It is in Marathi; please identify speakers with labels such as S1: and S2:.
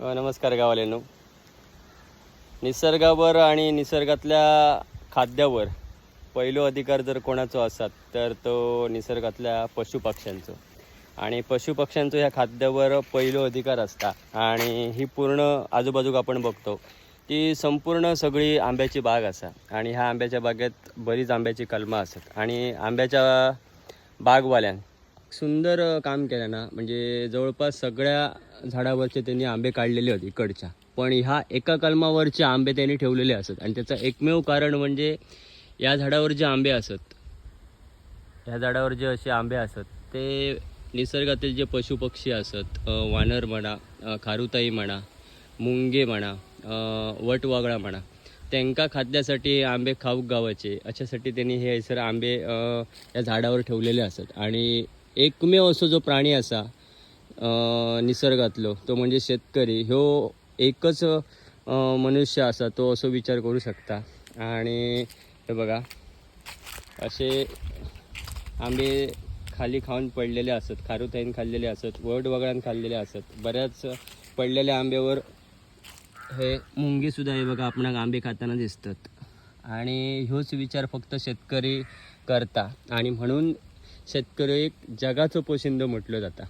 S1: नमस्कार गावालेनो निसर्गावर आणि निसर्गातल्या खाद्यावर पहिलो अधिकार जर कोणाचो असत तर तो निसर्गातल्या पशुपक्ष्यांचो. आणि पशुपक्ष्यांचो ह्या खाद्यावर पहिलो अधिकार असता. आणि ही पूर्ण आजूबाजूक आपण बघतो की संपूर्ण सगळी आंब्याची बाग असा. आणि ह्या आंब्याच्या बागेत बरीच आंब्याची कलमं असत. आणि आंब्याच्या बागवाल्यान सुंदर काम केलं ना. म्हणजे जवळपास सगळ्या झाडावरचे त्यांनी आंबे काढलेले होते इकडच्या. पण ह्या एका कलमावरचे आंबे त्यांनी ठेवलेले असत. आणि त्याचं एकमेव कारण म्हणजे या झाडावर जे आंबे असत ह्या झाडावर जे असे आंबे असत ते निसर्गातील जे पशुपक्षी असत वानर म्हणा खारुताई म्हणा मुंगे म्हणा वटवागळा म्हणा त्यांका खाद्यासाठी आंबे खाऊक गावाचे. अशासाठी त्यांनी हे सर आंबे या झाडावर ठेवलेले असत. आणि एकमेव असो जो प्राणी असा निसर्गातलो तो म्हणजे शेतकरी ह्यो एकच मनुष्य असा तो असो विचार करू शकता. आणि हे बघा असे आंबे खाली खाऊन पडलेले असत खारुताईन खाल्लेले असत वड वगळान खाल्लेले असत बऱ्याच पडलेल्या आंब्यावर हे मुंगीसुद्धा हे बघा आपणाक आंबे खाताना दिसतात. आणि ह्योच विचार फक्त शेतकरी करता. आणि म्हणून शेतकरी एक जगाचो पोशिंद म्हटलं जाता.